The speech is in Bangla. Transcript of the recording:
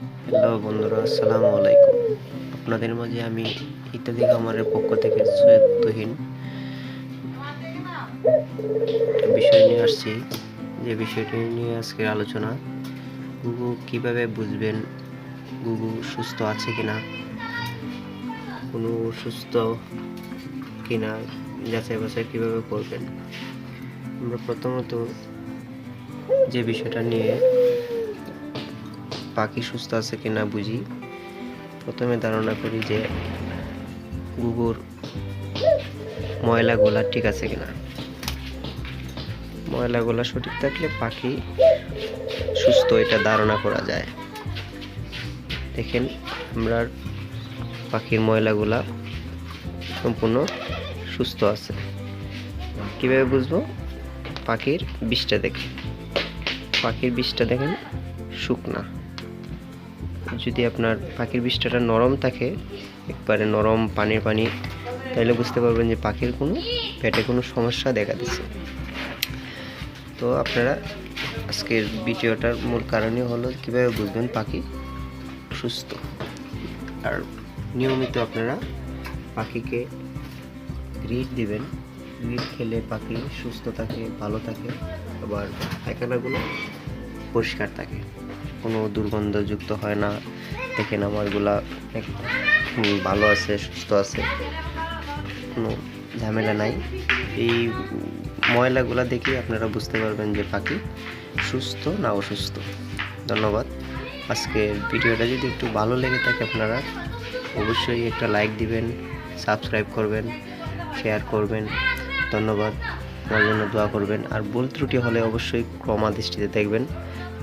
হ্যালো বন্ধুরা, আসসালামু আলাইকুম। আপনাদের মাঝে আমি ইত্যাদি খামারের পক্ষ থেকে সৈয়দ বিষয় নিয়ে আসছি। যে বিষয়টি নিয়ে আজকের আলোচনা, গুগু কীভাবে বুঝবেন গুগু সুস্থ আছে কিনা? কোনো সুস্থ কিনা, যাচাই বাছাই কীভাবে করবেন? আমরা প্রথমত যে বিষয়টা নিয়ে পাখি সুস্থ আছে কিনা বুঝি। প্রথমে ধারণা করি যে গুগুর ময়লাগুলা ঠিক আছে কিনা। ময়লাগুলা সঠিক থাকলে পাখি সুস্থ, এটা ধারণা করা যায়। দেখেন, আমরা পাখির ময়লাগুলা সম্পূর্ণ সুস্থ আছে। কীভাবে বুঝব? পাখির বিষটা দেখে। পাখির বিষটা দেখেন, শুকনা। যদি আপনার পাখির বিষ্ঠাটা নরম থাকে, একবারে নরম পানির পানি, তাহলে বুঝতে পারবেন যে পাখির কোনো পেটে কোনো সমস্যা দেখা দিচ্ছে। তো আপনারা আজকের ভিডিওটার মূল কারণই হলো কীভাবে বুঝবেন পাখি সুস্থ। আর নিয়মিত আপনারা পাখিকে গ্রিড দিবেন। গ্রিড খেলে পাখি সুস্থ থাকে, ভালো থাকে, আবার পায়খানাগুলো পরিষ্কার থাকে। কোনো দুর্গন্ধযুক্ত হয় না। দেখেন আমারগুলা ভালো আছে, সুস্থ আছে। কোনো ঝামেলা নাই। এই ময়লাগুলা দেখে আপনারা বুঝতে পারবেন যে পাখি সুস্থ না অসুস্থ। ধন্যবাদ। আজকের ভিডিওটা যদি একটু ভালো লেগে থাকে আপনারা, অবশ্যই একটা লাইক দিবেন, সাবস্ক্রাইব করবেন, শেয়ার করবেন। ধন্যবাদ। আমার জন্য দোয়া করবেন। আর ভুল ত্রুটি হলে অবশ্যই ক্রমা দৃষ্টিতে দেখবেন।